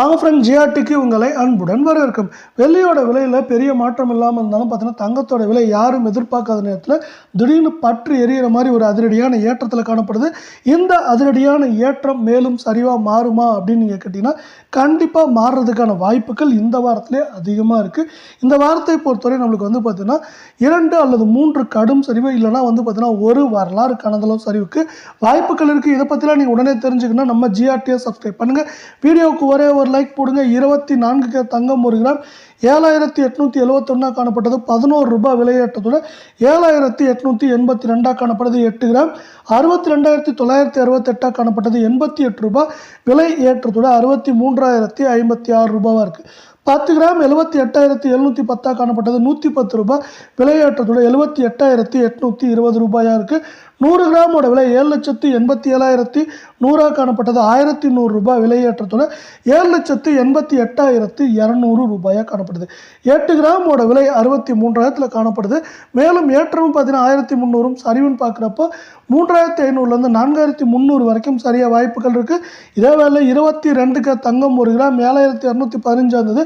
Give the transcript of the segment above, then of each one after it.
வாங்க ஃப்ரெண்ட் ஜிஆர்டிக்கு உங்களை அன்புடன் வரவேற்கும். வெள்ளியோட விலையில் பெரிய மாற்றம் இல்லாமல் இருந்தாலும் பார்த்தீங்கன்னா தங்கத்தோட விலை யாரும் எதிர்பார்க்காத நேரத்தில் திடீர்னு பற்று எரியிற மாதிரி ஒரு அதிரடியான ஏற்றத்தில் காணப்படுது. இந்த அதிரடியான ஏற்றம் மேலும் சரிவாக மாறுமா அப்படின்னு நீங்கள் கேட்டிங்கன்னா கண்டிப்பாக மாறுறதுக்கான வாய்ப்புகள் இந்த வாரத்திலே அதிகமாக இருக்குது இந்த வாரத்தை பொறுத்தவரை நம்மளுக்கு வந்து பார்த்திங்கன்னா இரண்டு அல்லது மூன்று கடும் சரிவு இல்லைனா வந்து பார்த்திங்கன்னா ஒரு வரலாறு கணதளவு சரிவுக்கு வாய்ப்புகள் இருக்குது இதை பற்றிலாம் நீங்கள் உடனே தெரிஞ்சுக்கணும் நம்ம ஜிஆர்டியை சப்ஸ்கிரைப் பண்ணுங்கள் வீடியோவுக்கு ஒரே ஒரு லைக் போடுங்க. இருபத்தி நான்கு கே தங்கம் ஒரு கிராம். ஏழாயிரத்தி எட்நூற்றி எழுவத்தொன்னா காணப்பட்டது. பதினோரு ரூபாய் விலையேற்றத்துடன் ஏழாயிரத்தி எட்நூற்றி எண்பத்தி ரெண்டாக காணப்பட்டது எட்டு கிராம். அறுபத்தி ரெண்டாயிரத்தி தொள்ளாயிரத்தி அறுபத்தெட்டாக காணப்பட்டது. எண்பத்தி எட்டு ரூபாய் விலை ஏற்றத்துடன் அறுபத்தி மூன்றாயிரத்தி ஐம்பத்தி ஆறு ரூபாவாக இருக்குது பத்து கிராம் எழுபத்தி எட்டாயிரத்தி எழுநூற்றி பத்தாக காணப்பட்டது. நூற்றி பத்து ரூபாய். விலையேற்றத்துடன் எழுபத்தி எட்டாயிரத்தி எட்நூற்றி இருபது ரூபாயாக இருக்குது நூறு கிராமோட விலை ஏழு லட்சத்து எண்பத்தி ஏழாயிரத்தி நூறாக காணப்பட்டது. ஆயிரத்தி நூறுரூபா விலையேற்றத்துடன் ஏழு லட்சத்து எண்பத்தி எட்டாயிரத்து இரநூறு ரூபாயாக காணப்படுது. எட்டு கிராமோட விலை அறுபத்தி மூன்றாயிரத்தில் காணப்படுது. மேலும் ஏற்றமும் பார்த்தீங்கன்னா ஆயிரத்தி முந்நூறும். சரிவுன்னு பார்க்குறப்போ மூன்றாயிரத்தி ஐநூறுலேருந்து நான்காயிரத்தி முந்நூறு வரைக்கும் சரியாக வாய்ப்புகள் இருக்குது இதே வேலை இருபத்தி ரெண்டுக்கு தங்கம் ஒரு கிராம் ஏழாயிரத்தி இரநூத்தி பதினஞ்சா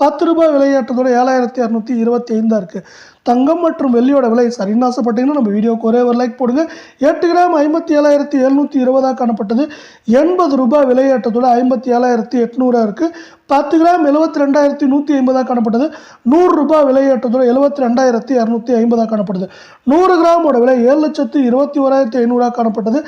பத்து ரூபாய் விலையேற்றத்தோட ஏழாயிரத்தி இரநூத்தி இருபத்தி ஐந்தா இருக்குது தங்கம் மற்றும் வெள்ளியோட விலை சரின்னு ஆசைப்பட்டீங்கன்னா நம்ம வீடியோக்கு ஒரே ஒரு லைக் போடுங்க. எட்டு கிராம் ஐம்பத்தி ஏழாயிரத்தி எழுநூற்றி இருபதாக காணப்பட்டது. எண்பது ரூபாய் விலையேற்றத்தோட ஐம்பத்தி ஏழாயிரத்தி எட்நூறாக இருக்குது பத்து கிராம் எழுபத்தி ரெண்டாயிரத்தி நூற்றி ஐம்பதாக காணப்பட்டது. நூறு ரூபாய் விலையேற்றத்தோட எழுபத்தி ரெண்டாயிரத்தி இரநூத்தி ஐம்பதாக காணப்படுது நூறு கிராமோட விலை ஏழு லட்சத்து இருபத்தி ஓராயிரத்தி ஐநூறாக காணப்பட்டது.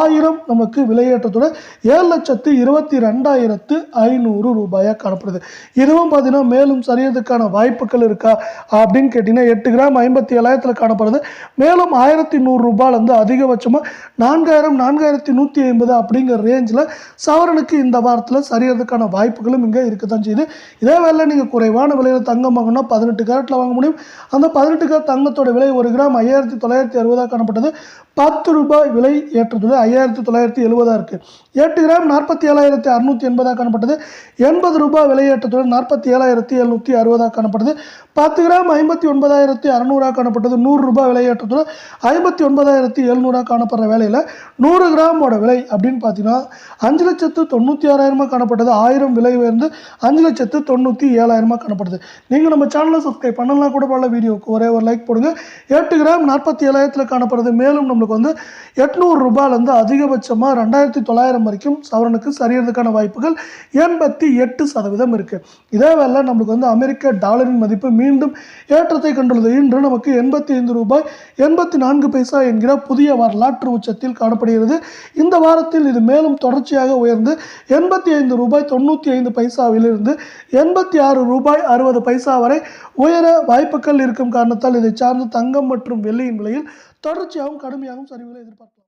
ஆயிரம் நமக்கு விலையேற்றத்தோட ஏழு லட்சத்து இருபத்தி ரெண்டாயிரத்து ஐநூறு ரூபாயாக காணப்படுது. இதுவும் பார்த்தீங்கன்னா மேலும் சரியறதுக்கான வாய்ப்புகள் இருக்கா அப்படின்னு கேட்டிங்கன்னா எட்டு கிராம் ஐம்பத்தி ஏழாயிரத்தில் காணப்படுது. மேலும் ஆயிரத்தி நூறுரூபாலேருந்து அதிகபட்சமாக நான்காயிரம் நான்காயிரத்தி நூற்றி ஐம்பது அப்படிங்கிற ரேஞ்சில் சவரனுக்கு இந்த வாரத்தில் சரியறதுக்கான வாய்ப்புகளும் இங்கே இருக்க தான் செய்யுது. இதே வேலை நீங்கள் குறைவான விலையில் தங்கம் வாங்கணும்னா பதினெட்டு கேரட்டில் வாங்க முடியும். அந்த பதினெட்டு கேரட் தங்கத்தோட விலை ஒரு கிராம் ஐயாயிரத்தி தொள்ளாயிரத்தி அறுபதாக காணப்பட்டது. பத்து ரூபாய் விலை ஏற்றத்தோடு ஐயாயிரத்தி தொள்ளாயிரத்தி எழுபதாக இருக்குது எட்டு கிராம் நாற்பத்தி ஏழாயிரத்தி அறுநூற்றி எண்பதாக காணப்பட்டது. எண்பது ரூபாய் விலையேற்றத்துடன் நாற்பத்தி ஏழாயிரத்தி எழுநூற்றி அறுபதாக காணப்படுது. பத்து கிராம் ஐம்பத்தி ஒன்பதாயிரத்தி அறநூறாக காணப்பட்டது. நூறுரூபா விலையேற்றத்துடன் ஐம்பத்தி ஒன்பதாயிரத்தி எழுநூறாக காணப்படுற வேலையில் நூறு கிராமோட விலை அப்படின்னு பார்த்தீங்கன்னா அஞ்சு லட்சத்து தொண்ணூற்றி ஆறாயிரமாக காணப்பட்டது. ஆயிரம் விலை உயர்ந்து அஞ்சு லட்சத்து தொண்ணூற்றி ஏழாயிரமாக காணப்படுது. நீங்கள் நம்ம சேனலை சப்ஸ்கிரைப் பண்ணலாம் கூட பல வீடியோவுக்கு ஒரே ஒரு லைக் போடுங்க. எட்டு கிராம் நாற்பத்தி ஏழாயிரத்தில் காணப்படுது. மேலும் நம்மளுக்கு வந்து எட்நூறு ரூபாயிலேருந்து அதிகபட்சமாக ரெண்டாயிரத்தி தொள்ளாயிரம் வரைக்கும் சவரனுக்கு சரியறதுக்கான வாய்ப்புகள் எண்பத்தி எட்டு சதவீதம் இருக்குது இதே வேலை நம்மளுக்கு வந்து அமெரிக்க டாலரின் மதிப்பு மீண்டும் ஏற்றத்தை கண்டுள்ளது. இன்று நமக்கு எண்பத்தி ஐந்து ரூபாய் எண்பத்தி நான்கு பைசா என்கிற புதிய வரலாற்று உச்சத்தில் காணப்படுகிறது. இந்த வாரத்தில் இது மேலும் தொடர்ச்சியாக உயர்ந்து எண்பத்தி ஐந்து ரூபாய் தொண்ணூற்றி ஐந்து பைசாவிலிருந்து எண்பத்தி ஆறு ரூபாய் அறுபது பைசா வரை உயர வாய்ப்புகள் இருக்கும் காரணத்தால் இதை சார்ந்து தங்கம் மற்றும் வெள்ளியின் விலையில் தொடர்ச்சியாகவும் கடுமையாகவும் சரிவுகளை எதிர்பார்க்கலாம்.